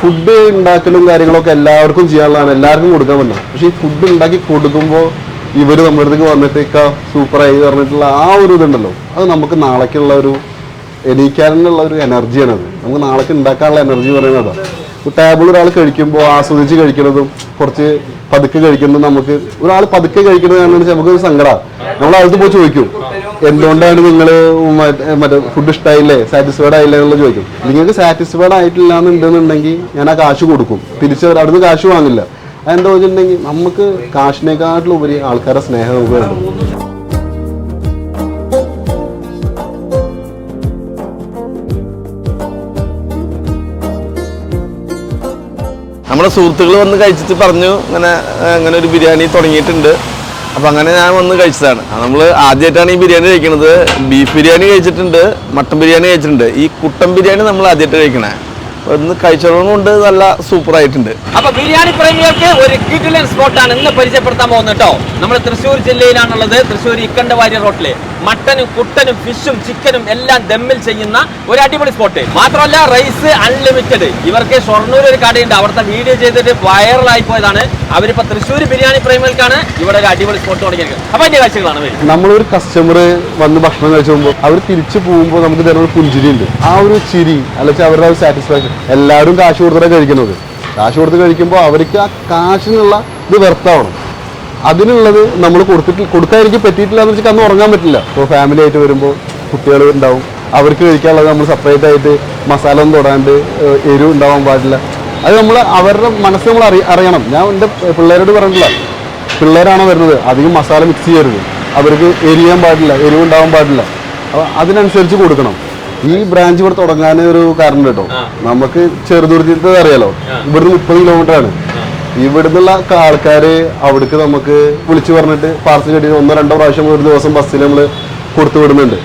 Food ഉണ്ടാക്കലും കാര്യങ്ങളൊക്കെ എല്ലാവർക്കും ചെയ്യാനുള്ളതാണ്. എല്ലാവർക്കും കൊടുക്കാൻ പറ്റില്ല പക്ഷെ ഈ ഫുഡ് ഉണ്ടാക്കി കൊടുക്കുമ്പോൾ ഇവർ നമ്മുടെ അടുത്തേക്ക് വന്നിട്ട് ഇക്ക സൂപ്പറായി പറഞ്ഞിട്ടുള്ള ആ ഒരു ഇതുണ്ടല്ലോ. അത് നമുക്ക് നാളേക്കുള്ള ഒരു എണീക്കാനുള്ള ഒരു എനർജിയാണത് നമുക്ക് നാളേക്ക് ഉണ്ടാക്കാനുള്ള എനർജി പറയുന്നത് അതാ. ടേബിൾ ഒരാൾ കഴിക്കുമ്പോൾ ആസ്വദിച്ച് കഴിക്കുന്നതും കുറച്ച് പതുക്കെ കഴിക്കുന്നതും നമുക്ക് ഒരാൾ പതുക്കെ കഴിക്കുന്നത് കാരണം നമുക്കൊരു സങ്കടമാണ് നമ്മൾ അടുത്ത് പോയി ചോദിക്കും എന്തുകൊണ്ടാണ് നിങ്ങൾ മറ്റേ ഫുഡ് ഇഷ്ടമായില്ലേ സാറ്റിസ്ഫൈഡ് ആയില്ലേ? എന്നുള്ളത് ചോദിക്കും. നിങ്ങൾക്ക് സാറ്റിസ്ഫൈഡ് ആയിട്ടില്ല എന്നുണ്ടെന്നുണ്ടെങ്കിൽ ഞാൻ ആ കാശ് കൊടുക്കും. തിരിച്ച് അവിടുന്ന് കാശ് വാങ്ങില്ല. അതെന്താ വെച്ചിട്ടുണ്ടെങ്കിൽ നമുക്ക് കാശിനേക്കാട്ടിലുപരി ആൾക്കാരുടെ സ്നേഹം നമുക്ക് നമ്മുടെ സുഹൃത്തുക്കൾ വന്ന് കഴിച്ചിട്ട് പറഞ്ഞു ഇങ്ങനെ അങ്ങനെ ഒരു ബിരിയാണി തുടങ്ങിയിട്ടുണ്ട്. അപ്പം അങ്ങനെ ഞാൻ വന്ന് കഴിച്ചതാണ്. നമ്മൾ ആദ്യമായിട്ടാണ് ഈ ബിരിയാണി കഴിക്കുന്നത് ബീഫ് ബിരിയാണി കഴിച്ചിട്ടുണ്ട് മട്ടൻ ബിരിയാണി കഴിച്ചിട്ടുണ്ട്. ഈ കുട്ടൻ ബിരിയാണി നമ്മൾ ആദ്യമായിട്ട് കഴിക്കണേ. ഒന്ന് കഴിച്ചതുകൊണ്ട് നല്ല സൂപ്പർ ആയിട്ടുണ്ട് അപ്പൊ ബിരിയാണി പ്രേമികൾക്ക് ഒരു കിഡിലൻ സ്പോട്ടാണ് ഇന്ന് പരിചയപ്പെടുത്താൻ പോകുന്നത് കേട്ടോ നമ്മൾ തൃശ്ശൂർ ജില്ലയിലാണുള്ളത്. തൃശ്ശൂർ ഇക്കണ്ടവാരി റോട്ടിൽ. മട്ടനും കുട്ടനും ഫിഷും ചിക്കനും എല്ലാം ദമ്മിൽ ചെയ്യുന്ന ഒരു അടിപൊളി സ്പോട്ട്. മാത്രമല്ല റൈസ് അൺലിമിറ്റഡ് ഇവർക്ക് ഷൊർണൂർ ഒരു കടയുണ്ട്. അവിടുത്തെ വീഡിയോ ചെയ്തിട്ട് വൈറലായി പോയതാണ്. അവരിപ്പോ തൃശ്ശൂർ ബിരിയാണി പ്രേമികൾക്കാണ് ഇവിടെ ഒരു അടിപൊളി സ്പോട്ട് തുടങ്ങിയിരിക്കുന്നത്. അപ്പൊ അതിന്റെ കാഴ്ചകളാണ് നമ്മളൊരു കസ്റ്റമർ വന്ന് ഭക്ഷണം കഴിച്ചു പോകുമ്പോൾ അവർ തിരിച്ചു പോകുമ്പോൾ നമുക്ക് തരുന്ന പുഞ്ചിരി ഉണ്ട് ആ ഒരു ചിരി അല്ലെങ്കിൽ അവരുടെ ഒരു സാറ്റിസ്ഫാക്ഷൻ എല്ലാവരും കാശ് കൊടുത്തിട്ടാണ് കഴിക്കുന്നത്. കാശ് കൊടുത്ത് കഴിക്കുമ്പോൾ അവർക്ക് ആ കാശിനുള്ള ഇത് വ്യർത്ഥാവണം അതിനുള്ളത് നമ്മൾ കൊടുത്തിട്ട് കൊടുക്കാൻ എനിക്ക് പറ്റിയിട്ടില്ല എന്ന് വെച്ചാൽ അന്ന് ഉറങ്ങാൻ പറ്റില്ല. ഇപ്പോൾ ഫാമിലി ആയിട്ട് വരുമ്പോൾ കുട്ടികൾ ഉണ്ടാവും. അവർക്ക് കഴിക്കാനുള്ളത് നമ്മൾ സെപ്പറേറ്റ് ആയിട്ട് മസാല ഒന്നും തൊടാണ്ട് എരിവ് ഉണ്ടാവാൻ പാടില്ല. അത് നമ്മൾ അവരുടെ മനസ്സ് നമ്മൾ അറിയ അറിയണം. ഞാൻ എന്റെ പിള്ളേരോട് പറഞ്ഞിട്ടില്ല. പിള്ളേരാണോ വരുന്നത്? അധികം മസാല മിക്സ് ചെയ്യരുത്. അവർക്ക് എരിയാൻ പാടില്ല എരിവ് ഉണ്ടാവാൻ പാടില്ല. അപ്പോൾ അതിനനുസരിച്ച് കൊടുക്കണം. ഈ ബ്രാഞ്ച് ഇവിടെ തുടങ്ങാൻ ഒരു കാരണം കേട്ടോ നമുക്ക് ചെറുതുരുത്തിത്തെ അറിയാലോ. ഇവിടുന്ന് മുപ്പത് കിലോമീറ്റർ ആണ്. ഇവിടുന്നുള്ള ആൾക്കാര് അവിടേക്ക് നമുക്ക് വിളിച്ചു പറഞ്ഞിട്ട് പാർസൽ കെട്ടി ഒന്നോ രണ്ടോ പ്രാവശ്യം ഒരു ദിവസം ബസ്സിൽ നമ്മൾ കൊടുത്തു വിടുന്നുണ്ട്.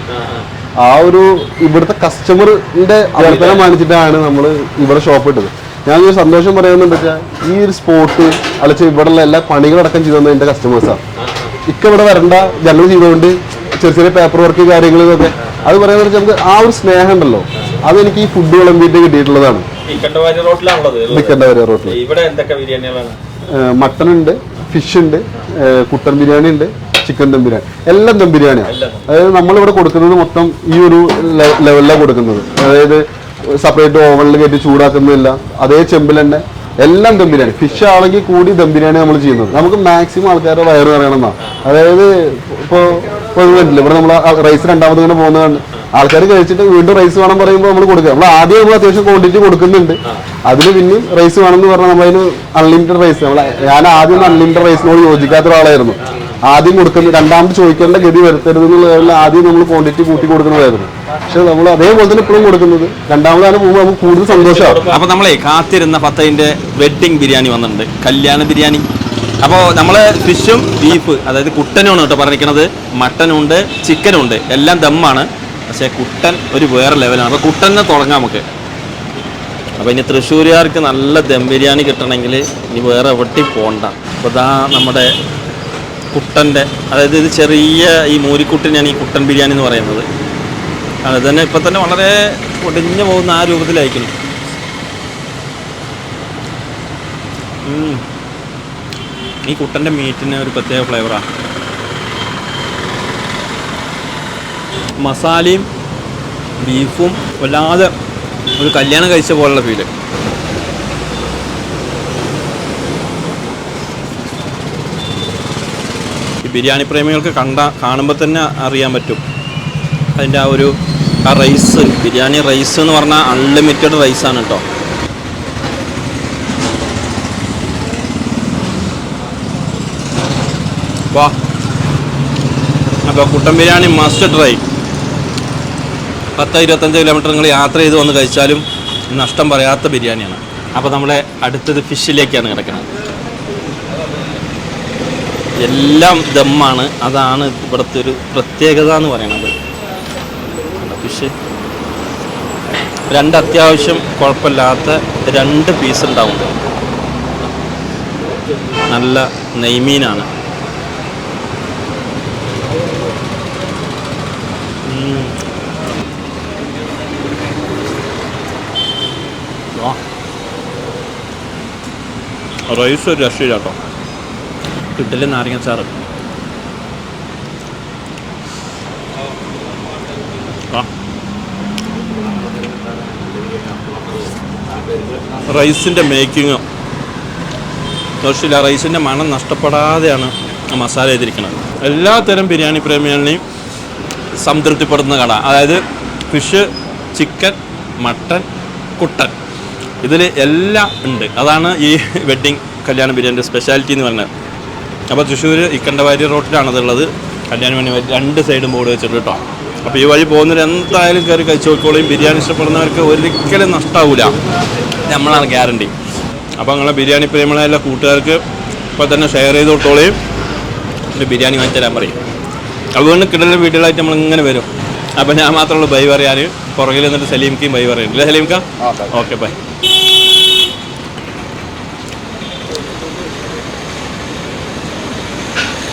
ആ ഒരു ഇവിടുത്തെ കസ്റ്റമറിന്റെ അഭ്യർത്ഥന മാനിച്ചിട്ടാണ് നമ്മൾ ഇവിടെ ഷോപ്പ് ഇട്ടത്. ഞാൻ ഒരു സന്തോഷം പറയുന്നുണ്ട് വെച്ചാൽ ഈ ഒരു സ്പോട്ട് അല്ലെങ്കിൽ ഇവിടെയുള്ള എല്ലാ പണികളടക്കം ചെയ്തു തന്നെ എന്റെ കസ്റ്റമേഴ്സാണ് ഇക്ക ഇവിടെ വരണ്ട ജനങ്ങൾ ചെയ്തുകൊണ്ട് ചെറിയ ചെറിയ പേപ്പർ വർക്ക് കാര്യങ്ങളൊക്കെ അത് പറയുന്നത് നമുക്ക് ആ ഒരു സ്നേഹം ഉണ്ടല്ലോ. അതെനിക്ക് ഈ ഫുഡ് വിളമ്പിയിട്ട് കിട്ടിയിട്ടുള്ളതാണ്. ഇക്കണ്ടവാരി റോട്ടിലാണുള്ളത് നിൽക്കേണ്ട വരെ റോട്ടിൽ ഇവിടെ എന്തൊക്കെ ബിരിയാണികളാണ്? മട്ടൺ ഉണ്ട് ഫിഷ് ഉണ്ട് കുട്ടൻ ബിരിയാണി ഉണ്ട് ചിക്കൻ ദം ബിരിയാണി. എല്ലാം ദം ബിരിയാണിയാണ് അതായത് നമ്മളിവിടെ കൊടുക്കുന്നത് മൊത്തം ഈ ഒരു ലെവലിലാണ് കൊടുക്കുന്നത്. അതായത് സെപ്പറേറ്റ് ഓവനിൽ കയറ്റി ചൂടാക്കുന്നില്ല അതേ ചെമ്പിൽ തന്നെ എല്ലാം ദം ബിരിയാണി. ഫിഷ് ആണെങ്കിൽ കൂടി ദം ബിരിയാണി നമ്മൾ ചെയ്യുന്നത്. നമുക്ക് മാക്സിമം ആൾക്കാരുടെ വയറ് പറയണമെന്നാ അതായത് ഇപ്പോൾ ഇപ്പോൾ കണ്ടില്ല ഇവിടെ നമ്മൾ റൈസ് രണ്ടാമത് ഇങ്ങനെ പോകുന്നതാണ്. ആൾക്കാർ കഴിച്ചിട്ട് വീണ്ടും റൈസ് വേണം പറയുമ്പോൾ നമ്മൾ കൊടുക്കുക. നമ്മൾ ആദ്യം നമ്മൾ അത്യാവശ്യം ക്വാണ്ടിറ്റി കൊടുക്കുന്നുണ്ട്. അതിന് പിന്നെയും റൈസ് വേണം എന്ന് പറഞ്ഞാൽ നമ്മളതിന് അൺലിമിറ്റഡ് റൈസ് നമ്മൾ ഞാൻ ആദ്യം അൺലിമിറ്റഡ് റൈസിനോട് യോജിക്കാത്ത ഒരാളായിരുന്നു. ആദ്യം കൊടുക്കുന്നത് രണ്ടാമത് ചോദിക്കേണ്ട ഗതി വരുത്തരുത് എന്നുള്ള ആദ്യം നമ്മൾ ക്വാണ്ടിറ്റി കൂട്ടി കൊടുക്കുന്നതായിരുന്നു. പക്ഷെ നമ്മൾ അതേപോലെ തന്നെ ഇപ്പോഴും കൊടുക്കുന്നത്. രണ്ടാമതാണ് പോകുമ്പോൾ നമുക്ക് കൂടുതൽ സന്തോഷമാണ് അപ്പോൾ നമ്മളെ കാത്തിരുന്ന പത്തതിന്റെ വെഡിങ് ബിരിയാണി വന്നിട്ടുണ്ട്. കല്യാണ ബിരിയാണി. അപ്പോൾ നമ്മൾ ഫിഷും ബീഫ് അതായത് കുട്ടനുമാണ് കേട്ടോ പറഞ്ഞിരിക്കുന്നത് മട്ടനുണ്ട് ചിക്കനുണ്ട് എല്ലാം ദമ്മാണ്. പക്ഷേ കുട്ടൻ ഒരു വേറെ ലെവലാണ് അപ്പോൾ കുട്ടനെ തുടങ്ങാം നമുക്ക്. അപ്പോൾ ഇനി തൃശ്ശൂരുകാർക്ക് നല്ല ദം ബിരിയാണി കിട്ടണമെങ്കിൽ ഇനി വേറെ എവിടെയും പോകണ്ട അപ്പോൾ ഇതാ നമ്മുടെ കുട്ടന്റെ അതായത് ഇത് ചെറിയ ഈ മൂരിക്കുട്ടിനാണ് ഈ കുട്ടൻ ബിരിയാണി എന്ന് പറയുന്നത്. അത് തന്നെ ഇപ്പം തന്നെ വളരെ ഒടിഞ്ഞു പോകുന്ന ആ രൂപത്തിലായിരിക്കുന്നു. ഉം. ഈ കുട്ടന്റെ മീറ്റിന് ഒരു പ്രത്യേക ഫ്ലേവറാണ് മസാലയും ബീഫും വല്ലാതെ ഒരു കല്യാണം കഴിച്ച പോലുള്ള ഫീൽ ബിരിയാണി പ്രേമികൾക്ക് കണ്ട കാണുമ്പോൾ തന്നെ അറിയാൻ പറ്റും. അതിന്റെ ആ ഒരു ആ റൈസ് ബിരിയാണി റൈസ് എന്ന് പറഞ്ഞാൽ അൺലിമിറ്റഡ് റൈസാണ് കേട്ടോ വാ. അപ്പോൾ കുട്ടൻ ബിരിയാണി മസ്റ്റ് ട്രൈ പത്ത് ഇരുപത്തഞ്ച് കിലോമീറ്റർ നിങ്ങൾ യാത്ര ചെയ്ത് വന്ന് കഴിച്ചാലും നഷ്ടം പറയാത്ത ബിരിയാണിയാണ്. അപ്പോൾ നമ്മളെ അടുത്തത് ഫിഷിലേക്കാണ് കിടക്കുന്നത്. എല്ലാം ദമ്മാണ്. അതാണ് ഇവിടുത്തെ ഒരു പ്രത്യേകത എന്ന് പറയുന്നത്. ഫിഷ്? രണ്ട് അത്യാവശ്യം കുഴപ്പമില്ലാത്ത രണ്ട് പീസ് ഉണ്ടാവും നല്ല നെയ്മീനാണ്. റൈസ് ഒരു രക്ഷയില്ല കേട്ടോ. കിട്ടില്ല നാരങ്ങ ചാറ് റൈസിന്റെ മേക്കിങ് ദോഷമില്ല റൈസിന്റെ മണം നഷ്ടപ്പെടാതെയാണ് മസാല ചെയ്തിരിക്കുന്നത്. എല്ലാ തരം ബിരിയാണി പ്രേമികളെയും സംതൃപ്തിപ്പെടുന്ന കട. അതായത് ഫിഷ് ചിക്കൻ മട്ടൻ കുട്ടൻ. ഇതിൽ എല്ലാം ഉണ്ട്. അതാണ് ഈ വെഡ്ഡിങ് കല്യാണ ബിരിയാണിന്റെ സ്പെഷ്യാലിറ്റി എന്ന് പറഞ്ഞത് അപ്പോൾ തൃശ്ശൂർ ഇക്കണ്ടവാരി റോട്ടിലാണതുള്ളത്. കല്യാണ ബിരിയാണി രണ്ട് സൈഡും ബോർഡ് വെച്ചിട്ട് കേട്ടോ. അപ്പോൾ ഈ വഴി പോകുന്നവർ എന്തായാലും കയറി കഴിച്ചു നോക്കോളും ബിരിയാണി ഇഷ്ടപ്പെടുന്നവർക്ക് ഒരിക്കലും നഷ്ടാവില്ല നമ്മളാണ് ഗ്യാരണ്ടി അപ്പോൾ നിങ്ങളെ ബിരിയാണി പ്രേമികളെ എല്ലാ കൂട്ടുകാർക്ക് ഇപ്പോൾ തന്നെ ഷെയർ ചെയ്ത് കൊടുത്തോളയും ഒരു ബിരിയാണി വാങ്ങിച്ചു തരാൻ പറയും. അതുകൊണ്ട് കിടലിന്റെ വീട്ടിലായിട്ട് നമ്മൾ ഇങ്ങനെ വരും. അപ്പോൾ ഞാൻ മാത്രമുള്ളൂ ബൈ പറയാൻ പുറകിൽ നിന്നിട്ട് സലീംക്കും ബൈ പറയുന്നില്ല സലീംക്ക? Okay bye.